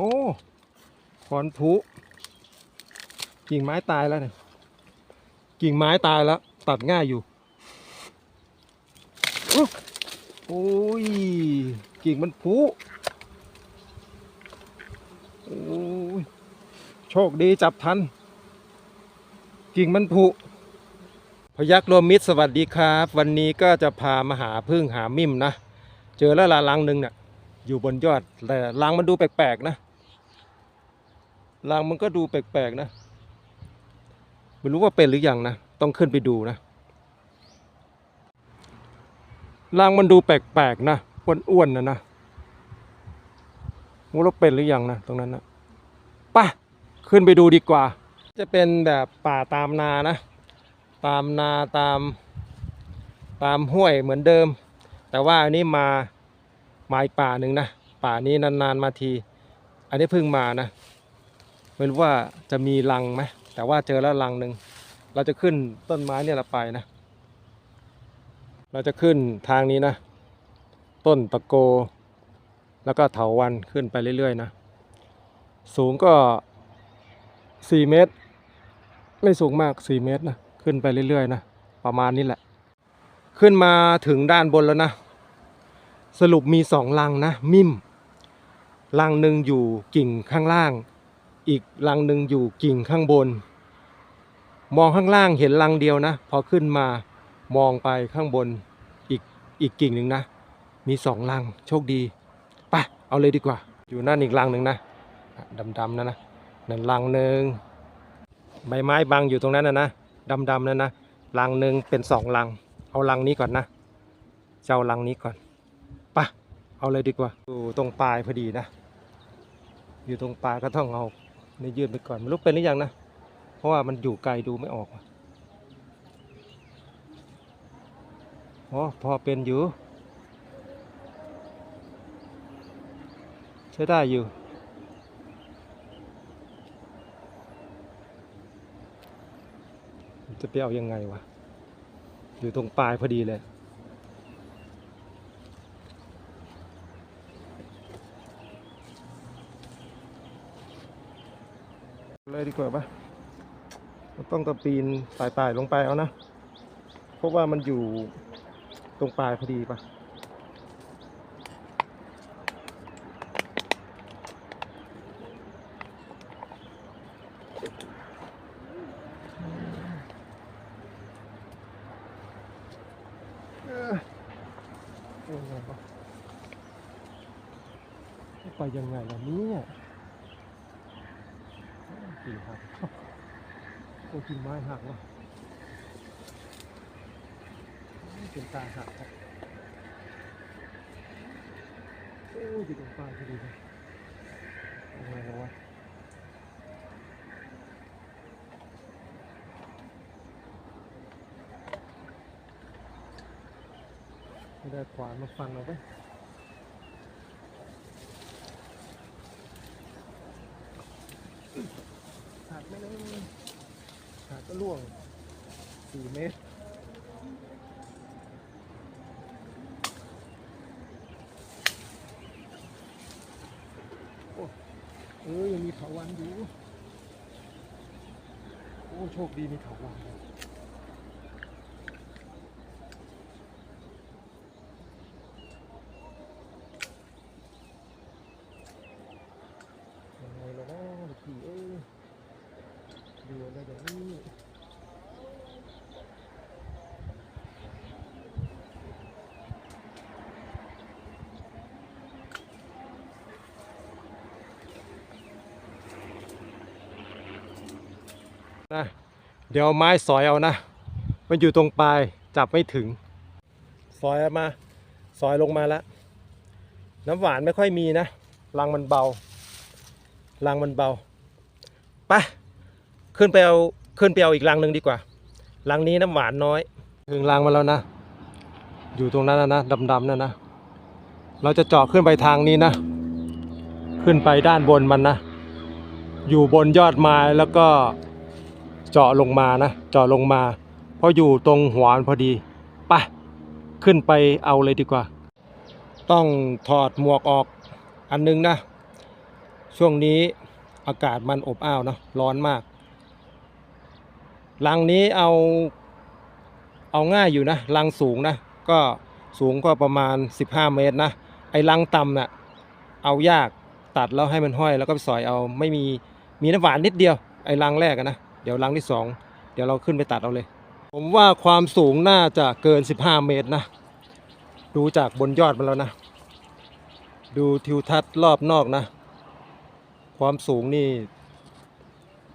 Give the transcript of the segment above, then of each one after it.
โอ้ขอนผุกิ่งไม้ตายแล้วเนี่ยกิ่งไม้ตายแล้ว ตัดง่ายอยู่โอ้ยกิ่งมันผุโอ้ยโชคดีจับทัน กิ่งมันผุพยักรวมมิตรสวัสดีครับ วันนี้ก็จะพามาหาพึ่งหามิ่มนะ เจอแล้วละลังหนึ่งเนี่ยอยู่บนยอดแต่ลังมันดูแปลกๆนะ ลังมันก็ดูแปลกๆนะ ไม่รู้ว่าเป็นหรือยังนะ ต้องขึ้นไปดูนะลังมันดูแปลกๆนะ อ้วนๆนะนะไม่รู้เป็นหรือยังนะตรงนั้นนะไปขึ้นไปดูดีกว่า จะเป็นแบบป่าตามนานะ ตามนาตาม ตามห้วยเหมือนเดิม แต่ว่าอันนี้มามาอีกป่าหนึ่งนะ ป่านี้นานๆมาที อันนี้เพิ่งมานะ ไม่รู้ว่าจะมีรังไหมแต่ว่าเจอแล้วรังหนึ่งเราจะขึ้นต้นไม้เนี่ยเราไปนะ เราจะขึ้นทางนี้นะ ต้นตะโก แล้วก็เถาวันขึ้นไปเรื่อยๆนะ สูงก็ 4 เมตร ไม่สูงมาก 4 เมตรนะ ขึ้นไปเรื่อยๆนะ ประมาณนี้แหละ ขึ้นมาถึงด้านบนแล้วนะ สรุปมีสองลังนะ มิมลังหนึ่งอยู่กิ่งข้างล่าง อีกลังหนึ่งอยู่กิ่งข้างบน มองข้างล่างเห็นลังเดียวนะ พอขึ้นมามองไปข้างบนอีกอีกกิ่งหนึ่งนะ มีสองลังโชคดีไปเอาเลยดีกว่า อยู่นั่นอีกลังหนึ่งนะดำๆนะนะนั่นลังหนึ่งใบไม้บังอยู่ตรงนั้นนะนะดำๆนั่นนะลังหนึ่งเป็นสองลัง เอาลังนี้ก่อนนะเจ้าลังนี้ก่อนปะเอาเลยดีกว่าอยู่ตรงปลายพอดีนะ อยู่ตรงปลายก็ต้องเอา นยืนไปก่อนไม่รู้เป็นหรือยังนะ เพราะว่ามันอยู่ไกลดูไม่ออกอ๋อพอเป็นอยู่ ใช้ได้อยู่จะไปเอายังไงวะ อยู่ตรงปลายพอดีเลย เลยดีกว่าปะเราต้องตะปีนปลายๆลงไปเอานะ เพราะว่ามันอยู่ตรงปลายพอดีปะไงวะไปยังไงล่ะเนี่ยกิ่งหักโอ้ กิ่งไม้หักว่ะเป็นตาหักครับโอ้ยอยู่ตรงปลายพอดีเลยยังไงแล้ววะไม่ได้ขวานมาฟันเราไปหักไม่ได้หักก็ล่ วงสี่เมตรเออยังมีเถาวันอยู่ โอ้ โชคดีมีเถาวันอยู่ยังไงล่ะนะลูกพี่เอ้ยดูอะไรอย่างนี้ นะเดี๋ยวไม้สอยเอานะ มันอยู่ตรงปลายจับไม่ถึง สอยมา สอยลงมาแล้ว น้ำหวานไม่ค่อยมีนะรังมันเบารังมันเบาไปขึ้นไปเอาขึ้นไปเอาอีกรังหนึ่งดีกว่ารังนี้น้ำหวานน้อย ถึงรังมาแล้วนะ อยู่ตรงนั้นนะนะดำๆนั่นนะ เราจะเจาะขึ้นไปทางนี้นะ ขึ้นไปด้านบนมันนะ อยู่บนยอดไม้แล้วก็ เจาะลงมานะ เจาะลงมาเพราะอยู่ตรงหัวนพอดีไปขึ้นไปเอาเลยดีกว่า ต้องถอดหมวกออกอันนึงนะ ช่วงนี้อากาศมันอบอ้าวเนาะร้อนมากรังนี้เอาเอาง่ายอยู่นะรังสูงนะ ก็สูงก็ประมาณ 15 เมตรนะ ไอ้รังต่ำน่ะเอายากตัดแล้วให้มันห้อยแล้วก็สอยเอาไม่มีมีน้ำหวานนิดเดียว ไอ้รังแรกนะ เดี๋ยวรังที่สองเดี๋ยวเราขึ้นไปตัดเอาเลย ผมว่าความสูงน่าจะเกิน 15 เมตรนะ ดูจากบนยอดมันแล้วนะ ดูทิวทัศน์รอบนอกนะ ความสูงนี่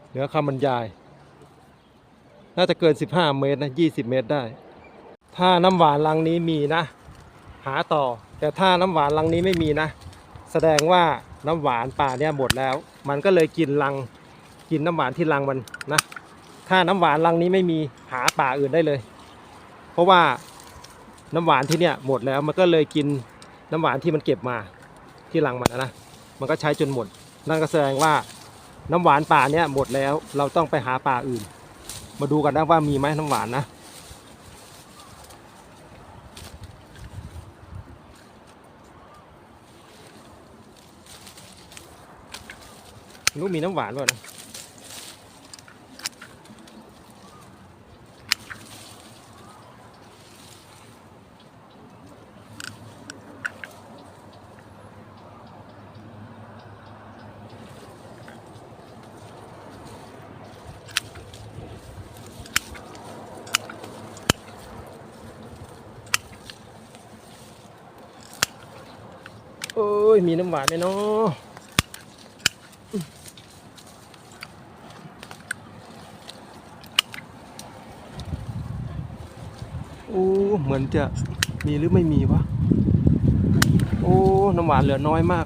เหนือคำบรรยาย น่าจะเกิน 15 เมตรนะ 20 เมตรได้ ถ้าน้ำหวานลังนี้มีนะ หาต่อ แต่ถ้าน้ำหวานลังนี้ไม่มีนะ แสดงว่าน้ำหวานป่าเนี่ยหมดแล้ว มันก็เลยกินลัง กินน้ำหวานที่ลังมันนะ ถ้าน้ำหวานลังนี้ไม่มีหาป่าอื่นได้เลย เพราะว่าน้ำหวานที่เนี่ยหมดแล้วมันก็เลยกินน้ำหวานที่มันเก็บมาที่ลังมันนะ มันก็ใช้จนหมด นั่นก็แสดงว่าน้ำหวานป่าเนี่ยหมดแล้ว เราต้องไปหาป่าอื่น มาดูกันนะว่ามีไหมน้ำหวานนะรู้มีน้ำหวานป่ะนะ ย มีน้ำหวานไหมเนาะโอ้เหมือนจะมีหรือไม่มีวะ โอ้ น้ำหวานเหลือน้อยมาก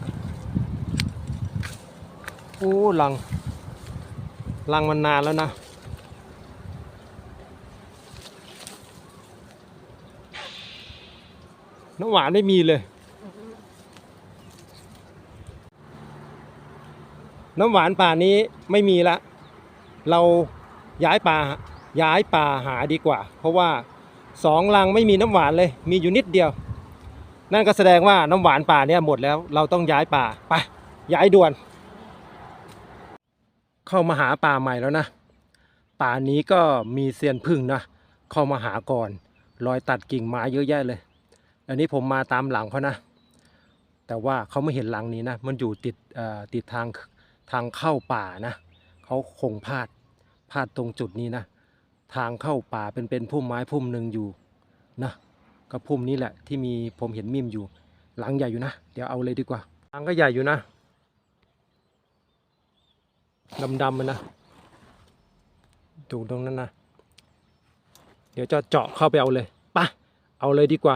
โอ้ลัง ลังมันนานแล้วนะน้ำหวานไม่มีเลย น้ำหวานป่านี้ไม่มีละ เราย้ายป่าย้ายป่าหาดีกว่า เพราะว่าสองลังไม่มีน้ำหวานเลย มีอยู่นิดเดียว นั่นก็แสดงว่าน้ำหวานป่าเนี่ยหมดแล้ว เราต้องย้ายป่าไปย้ายด่วน เข้ามาหาป่าใหม่แล้วนะ ป่านี้ก็มีเซียนพึ่งนะ เข้ามาหาก่อนรอยตัดกิ่งไม้เยอะแยะเลย อันนี้ผมมาตามหลังเขานะ แต่ว่าเขาไม่เห็นหลังนี้นะ มันอยู่ติดติดทาง ทางเข้าป่านะเขาคงพลาดพลาดตรงจุดนี้นะ ทางเข้าป่าเป็นเป็นพุ่มไม้พุ่มหนึ่งอยู่นะก็พุ่มนี้แหละที่มีผมเห็นมิมอยู่ หลังใหญ่อยู่นะ เดี๋ยวเอาเลยดีกว่าหลังก็ใหญ่อยู่นะดำๆมันนะดูตรงนั้นนะเดี๋ยวจะเจาะเข้าไปเอาเลยปะเอาเลยดีกว่า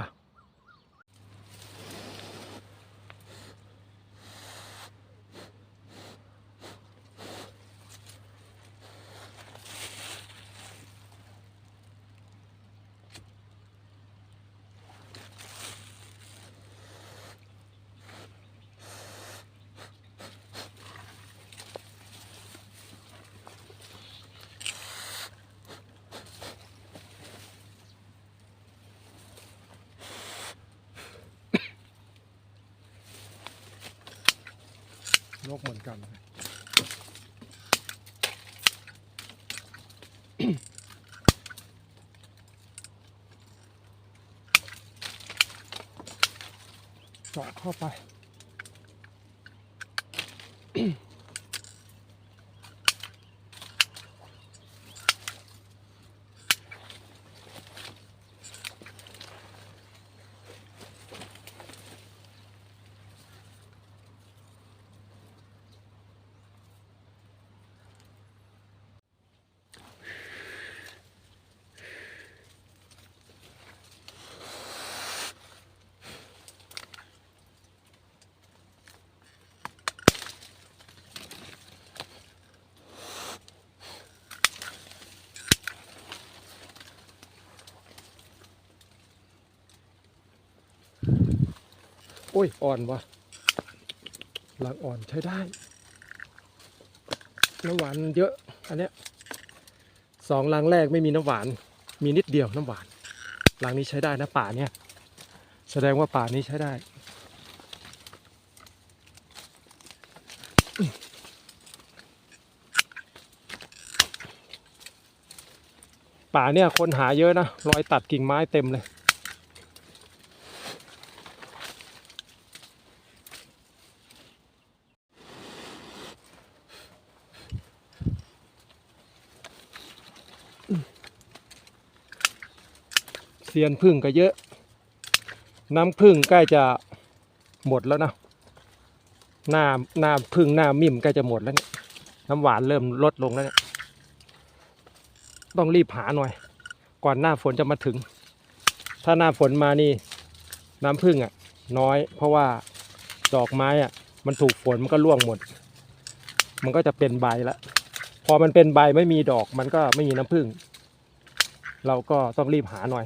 นกเหมือนกัน เจาะเข้าไป อุ้ย อ่อนวะหลังอ่อนใช้ได้ น้ำหวานเยอะ อันเนี้ยสองลังแรกไม่มีน้ำหวาน มีนิดเดียวน้ำหวานลังนี้ใช้ได้นะป่าเนี้ยแสดงว่าป่านี้ใช้ได้ ป่าเนี่ยคนหาเยอะนะ รอยตัดกิ่งไม้เต็มเลย เซียนพึ่งก็เยอะ น้ำพึ่งใกล้จะหมดแล้วนะหน้าหน้าพึ่งหน้ามิ่มใกล้จะหมดแล้วเนี่ยน้ำหวานเริ่มลดลงแล้วเนี่ยต้องรีบหาหน่อย ก่อนหน้าฝนจะมาถึง ถ้าหน้าฝนมานี่น้ำพึ่งอะ น้อย เพราะว่าดอกไม้อะ มันถูกฝนมันก็ร่วงหมด มันก็จะเป็นใบละพอมันเป็นใบไม่มีดอกมันก็ไม่มีน้ำพึ่ง เราก็ต้องรีบหาหน่อย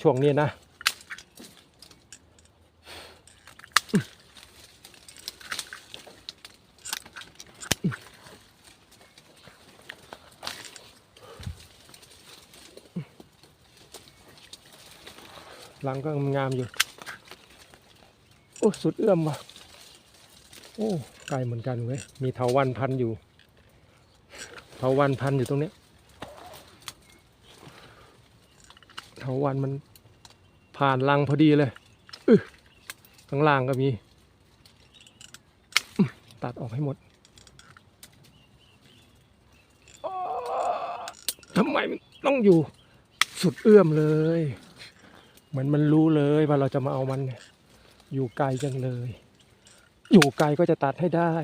ช่วงนี้นะ หลังก็งามอยู่ โอ้ สุดเอื้อมว่ะ โอ้ไกลเหมือนกันเว้ย มีเถาวันพันอยู่ เถาวันพันอยู่ตรงนี้ยเถาวันมันผ่านรังพอดีเลยอึะข้างล่างก็มี ตัดออกให้หมดทำไมมันต้องอยู่สุดเอื้อมเลย เหมือนมันรู้เลยว่าเราจะมาเอามันเนี่ยอยู่ไกลจังเลย อยู่ไกลก็จะตัดให้ได้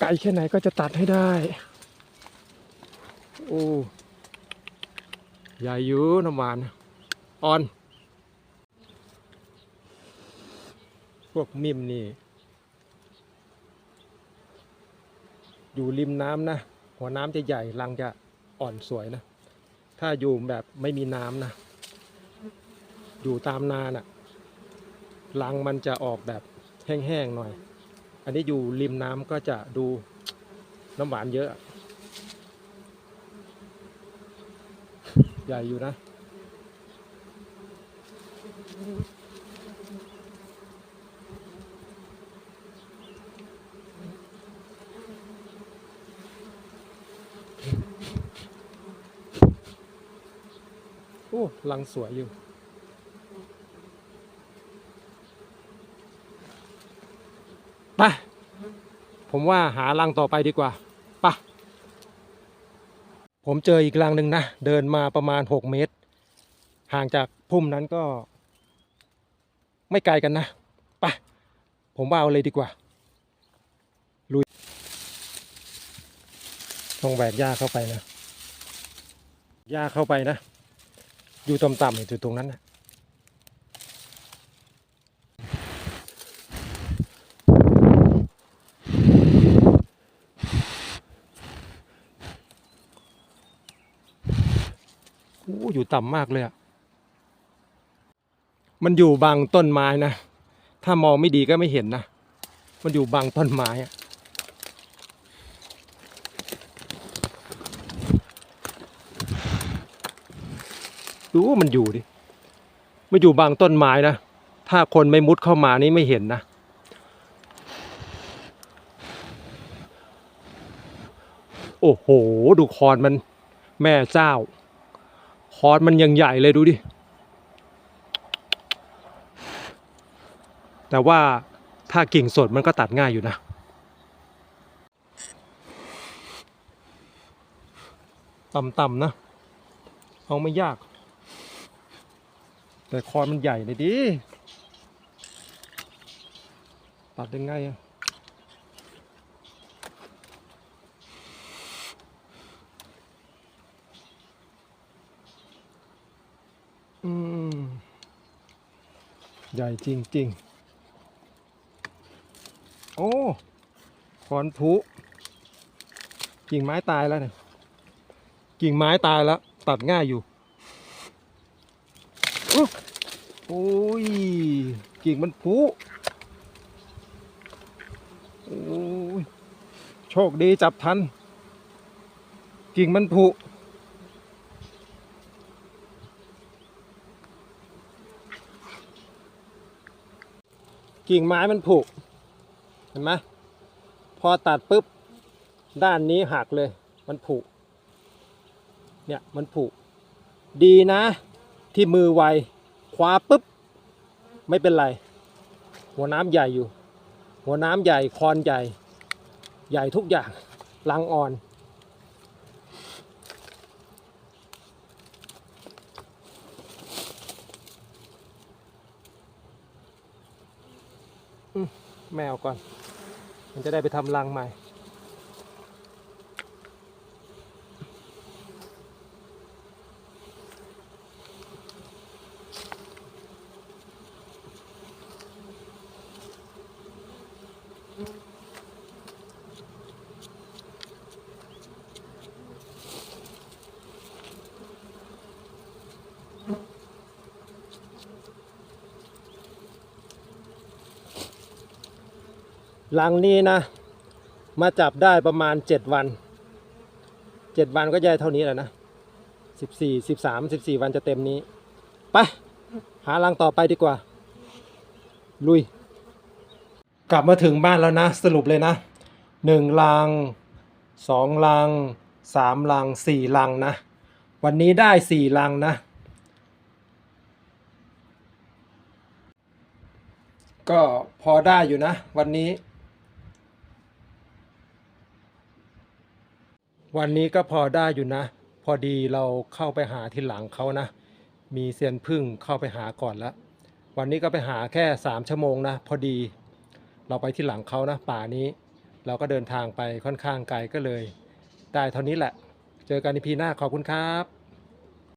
ไกลแค่ไหนก็จะตัดให้ได้ โอ้ ใหญ่อยู่น้ำหวานออน พวกมิมนี่ อยู่ริมน้ำนะ หัวน้ำจะใหญ่รังจะอ่อนสวยนะ ถ้าอยู่แบบไม่มีน้ำนะ อยู่ตามนาน่ะรังมันจะออกแบบแห้งๆหน่อย อันนี้อยู่ริมน้ำก็จะดูน้ำหวานเยอะ ใหญ่อยู่นะ โอ้รังสวยอยู่ไปผมว่าหารังต่อไปดีกว่าไปะ ผมเจออีกรังหนึ่งนะ เดินมาประมาณหกเมตร ห่างจากพุ่มนั้นก็ ไม่ไกลกันนะไปะผมว่าเอาเลยดีกว่าลุยต้องแหวกหญ้าเข้าไปนะหญ้าเข้าไปนะ อยู่ต่ำๆอยู่ตรงนั้นนะ อ้อยู่ต่ำมากเลยอะมันอยู่บางต้นไม้นะ ถ้ามองไม่ดีก็ไม่เห็นนะ มันอยู่บางต้นไม้อะดูว่ามันอยู่ดิ มันอยู่บางต้นไม้นะ ถ้าคนไม่มุดเข้ามานี่ไม่เห็นนะโอ้โห ดูคอนมันแม่เจ้า คอนมันยังใหญ่เลยดูดิ แต่ว่าถ้ากิ่งสดมันก็ตัดง่ายอยู่นะ ต่ำๆนะ เอาไม่ยาก แต่คอนมันใหญ่เลยดิ ตัดยังไงอะ ใหญ่จริงๆ โอ้คอนผุกิ่งไม้ตายแล้วเนี่ย กิ่งไม้ตายแล้ว ตัดง่ายอยู่ โอ้ย กิ่งมันผุโอ้ย โชคดีจับทัน กิ่งมันผุ กิ่งไม้มันผุเห็นไหมพอตัดปุ๊บด้านนี้หักเลย มันผุเนี่ยมันผุดีนะ ที่มือไวคว้าปุ๊บ ไม่เป็นไร หัวน้ำใหญ่อยู่ หัวน้ำใหญ่คอนใหญ่ ใหญ่ทุกอย่างลังอ่อน แมวก่อน มันจะได้ไปทำรังใหม่ หลังนี้นะ มาจับได้ประมาณเจ็ดวันเจ็ดวันก็จะได้เท่านี้แหละนะสิบสี่สิบสามสิบสี่วันจะเต็มนี้ ไป หารังต่อไปดีกว่า ลุย กลับมาถึงบ้านแล้วนะ สรุปเลยนะหนึ่งลังสองลังสามลังสี่ลังนะ วันนี้ได้สี่ลังนะ ก็พอได้อยู่นะ วันนี้ วันนี้ก็พอได้อยู่นะ พอดีเราเข้าไปหาที่หลังเขานะ มีเซียนพึ่งเข้าไปหาก่อนแล้ววันนี้ก็ไปหาแค่สามชั่วโมงนะ พอดีเราไปที่หลังเขานะ ป่านี้ เราก็เดินทางไปค่อนข้างไกลก็เลย ได้เท่านี้แหละ เจอกันในพีหน้าขอบคุณครับ